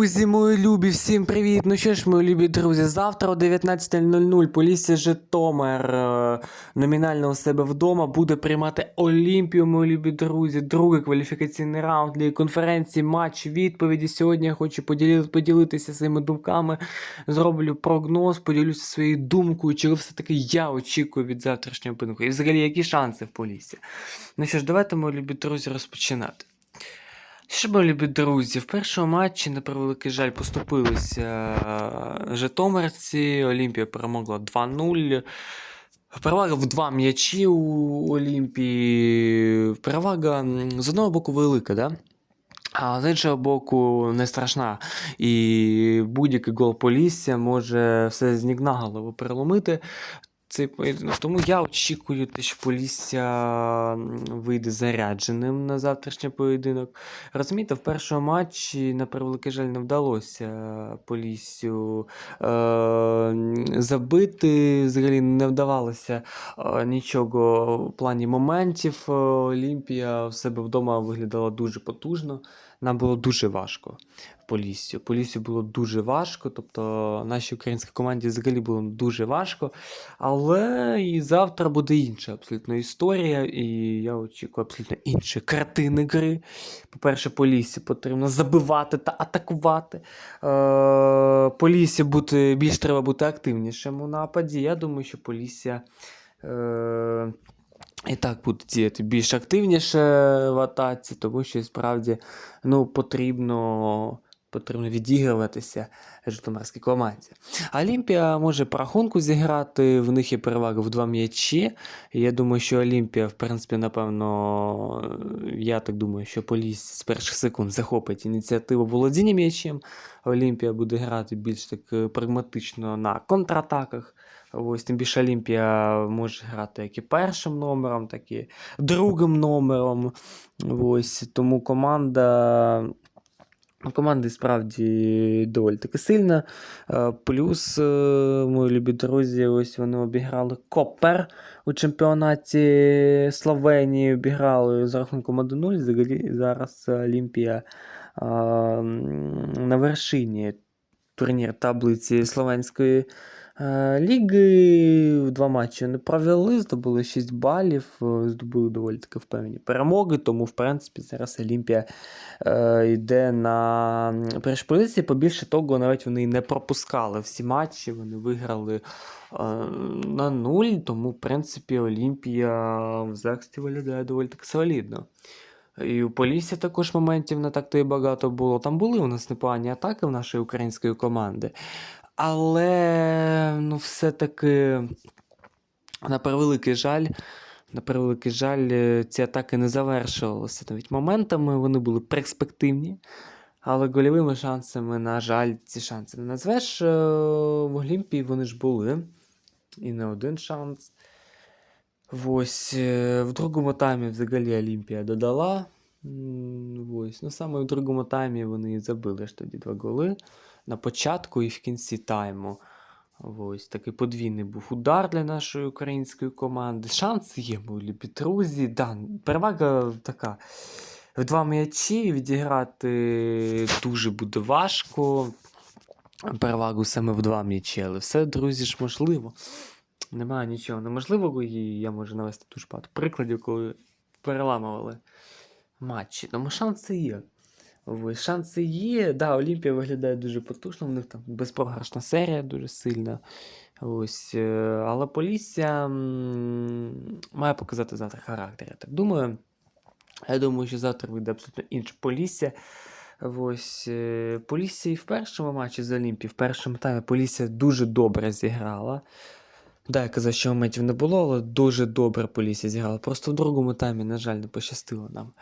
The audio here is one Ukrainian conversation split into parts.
Друзі, мої любі, всім привіт! Ну що ж, мої любі друзі, завтра о 19.00 Полісся Житомир е, номінально у себе вдома буде приймати Олімпію, мої любі друзі. Другий кваліфікаційний раунд для конференції, матч, відповіді. Сьогодні я хочу поділи- поділитися своїми думками, зроблю прогноз, поділюся своєю думкою, чого все-таки я очікую від завтрашнього поєдинку. І взагалі, які шанси в Поліссі. Ну що ж, давайте, мої любі друзі, розпочинати. Що ж, любі друзі, в першому матчі, на превеликий жаль, поступилися е, житомирці. Олімпія перемогла 2-0. Перевага в два м'ячі у Олімпії. Перевага з одного боку велика, да? а з іншого боку не страшна. І будь-який гол Полісся може все з ніг на голову переломити. Цей поєдинок. Тому я очікую, те, що Полісся вийде зарядженим на завтрашній поєдинок. Розумієте, в першому матчі, на превеликий жаль, не вдалося Поліссю е, забити. Взагалі не вдавалося е, нічого в плані моментів. Е, Олімпія в себе вдома виглядала дуже потужно. Нам було дуже важко Поліссю. Поліссю було дуже важко, тобто нашій українській команді взагалі було дуже важко. Але і завтра буде інша абсолютно історія, і я очікую абсолютно інші картини гри. По-перше, Полісі потрібно забивати та атакувати. Е, по лісі бути, більш треба бути активнішим у нападі. Я думаю, що Полісся е, і так буде діяти більш активніше в атаці, тому що справді ну, потрібно. Потрібно відігруватися житомирській команді. Олімпія може по рахунку зіграти, в них є перевага в два м'ячі. Я думаю, що Олімпія, в принципі, напевно, я так думаю, що Поліс з перших секунд захопить ініціативу володіння м'ячем. Олімпія буде грати більш так е, прагматично на контратаках. Ось, тим більше Олімпія може грати як і першим номером, так і другим номером. Ось, тому команда. Команда справді доволі таки сильна. Е, Плюс, е, мої любі друзі, ось вони обіграли Копер у чемпіонаті Словенії. Обіграли з рахунком 1-0. Взагалі зараз Олімпія е, на вершині турнір таблиці Словенської ліги. В Два матчі вони провели, здобули 6 балів, е, здобули доволі таки впевнені перемоги. Тому, в принципі, зараз Олімпія е, йде на першій позиції. Побільше того, навіть вони не пропускали всі матчі, вони виграли е, на нуль, тому, в принципі, Олімпія в захисті виглядає доволі таки солідно. І у Полісі також моментів не так то і багато було. Там були у нас непогані атаки в нашої української команди. Але ну, все-таки, на превеликий жаль, на превеликий жаль, е, ці атаки не завершувалися навіть моментами, вони були перспективні. Але гольовими шансами, на жаль, ці шанси не назвеш. Е, В Олімпії вони ж були. І не один шанс. Ось, е, в другому таймі взагалі Олімпія додала. Ось. Ну, саме в другому таймі вони забили ж тоді два голи. На початку і в кінці тайму. Ось такий подвійний був удар для нашої української команди. Шанси є, любі друзі. Да, перевага така. В два м'ячі відіграти дуже буде важко. Перевагу саме в два м'ячі, але все, друзі, ж можливо. Немає нічого неможливого, і я можу навести дуже багато прикладів, коли переламували матчі. Тому шанси є. Шанси є. Да, Олімпія виглядає дуже потужно, в них там безпрограшна серія дуже сильна. Ось, е, але Полісся має показати завтра характер, я так думаю. Я думаю, що завтра вийде абсолютно інше Полісся. Ось е, Полісся і в першому матчі з Олімпії, в першому таймі Полісся дуже добре зіграла. Да, я казав, що моментів не було, але дуже добре Полісся зіграла. Просто в другому таймі, на жаль, не пощастило нам.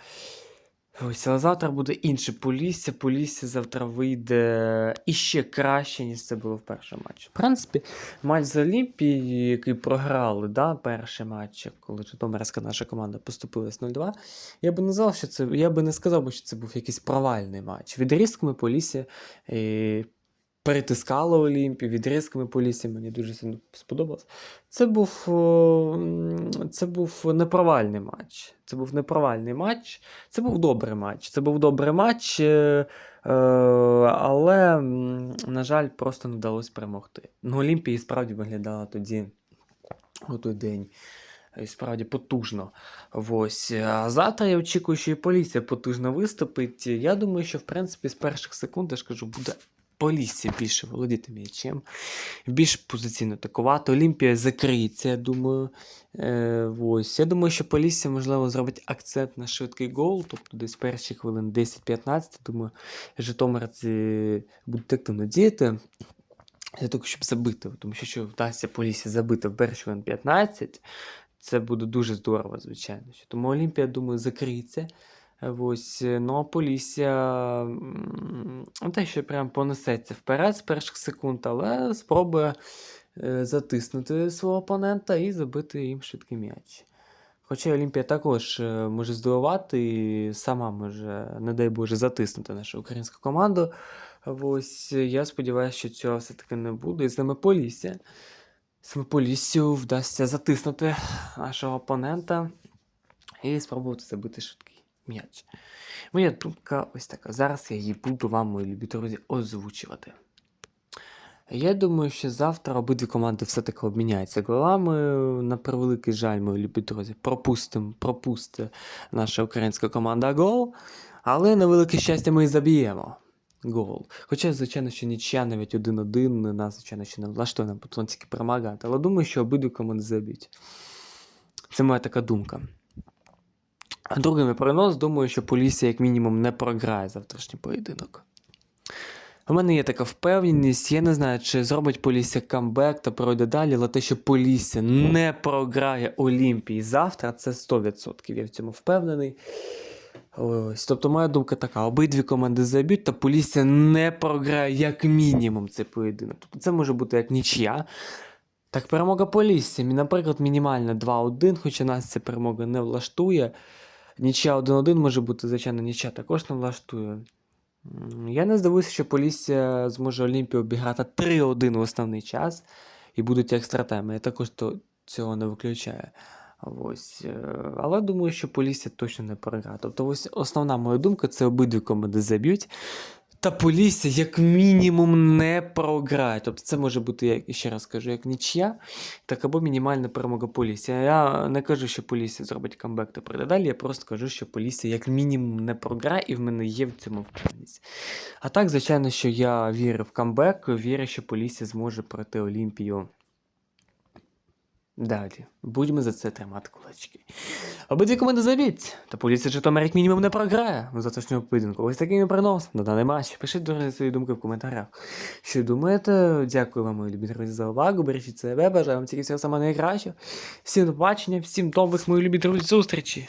Ось, але завтра буде інше Полісся. Полісся завтра вийде іще краще, ніж це було в першому матчі. В принципі, матч з Олімпії, який програли, да, перший матч, коли Житомирська наша команда поступила з 0-2. Я би назвав, що це. Я би не сказав, що це був якийсь провальний матч. Відрізками Полісся е, перетискало Олімпію, відрізками Полісся мені дуже сильно сподобалось. Це був, це був непровальний матч. Це був непровальний матч. Це був добрий матч. Це був добрий матч. е, е, Але на жаль, просто не вдалося перемогти. Ну, Олімпія справді виглядала тоді у той день. І справді потужно. Ось. А завтра я очікую, що і Полісся потужно виступить. Я думаю, що в принципі з перших секунд я ж кажу, буде Полісся більше володіти м'ячем, більш позиційно атакувати. Олімпія закриється, я думаю. Е, ось. Я думаю, що Полісся, можливо, зробить акцент на швидкий гол, тобто десь перші хвилин 10-15. Думаю, житомирці будуть активно діяти. Для того, щоб забити, тому що якщо вдасться Полісся забити в перші хвилин 15, це буде дуже здорово, звичайно. Тому Олімпія, думаю, закриється. Ось, е, ну а Полісся те, що прям понесеться вперед з перших секунд, але спробує е, затиснути свого опонента і забити їм швидкий м'яч. Хоча Олімпія також е, може здивувати і сама може, не дай Боже, затиснути нашу українську команду. Ось я сподіваюся, що цього все-таки не буде. І саме Полісся. Саме Поліссю вдасться затиснути нашого опонента і спробувати забити швидкий м'яч. Моя думка ось така. Зараз я її буду вам, мої любі друзі, озвучувати. Я думаю, що завтра обидві команди все-таки обміняються голами. На превеликий жаль, мої любі друзі, пропустимо, пропусти наша українська команда гол. Але на велике щастя ми і заб'ємо гол. Хоча, звичайно, що нічия навіть 1-1 нас, звичайно, що не влаштує нам потрібно тільки перемагати. Але думаю, що обидві команди заб'ють. Це моя така думка. Мій прогноз, думаю, що Полісся як мінімум не програє завтрашній поєдинок. У мене є така впевненість, я не знаю, чи зробить Полісся камбек та пройде далі, але те, що Полісся не програє Олімпії завтра, це 100%. Я в цьому впевнений. Ось, тобто моя думка така: обидві команди заб'ють, та Полісся не програє як мінімум цей поєдинок. Тобто це може бути як нічия. Так, перемога Полісся, наприклад, мінімальна 2-1, хоча нас ця перемога не влаштує. Нічия 1-1 може бути, звичайно, нічия також не влаштує. Я не здивуюся, що Полісся зможе Олімпію обіграти 3-1 в основний час і будуть екстратеми. Я також то, цього не виключаю. Ось. е, Але думаю, що Полісся точно не програє. Тобто, ось основна моя думка це обидві команди заб'ють. Та Полісся як мінімум не програє. Тобто це може бути, як ще раз кажу, як нічия, так або мінімальна перемога Полісся. Я не кажу, що Полісся зробить камбек та прийде далі. Я просто кажу, що Полісся як мінімум не програє, і в мене є в цьому впевненість. А так, звичайно, що я вірю в камбек, вірю, що Полісся зможе пройти Олімпію. Далі. Будьмо за це тримати кулачки. Обидві команди забіть. Та поліція Житомир як мінімум не програє у завтрашньому поєдинку. Ось такий прогноз на даний матч. Пишіть друзі, свої думки в коментарях. Що думаєте? Дякую вам, мої любі друзі, за увагу. Бережіть себе, бажаю вам тільки всього саме найкращого. Всім до побачення, всім добрих, мої любі друзі, зустрічі!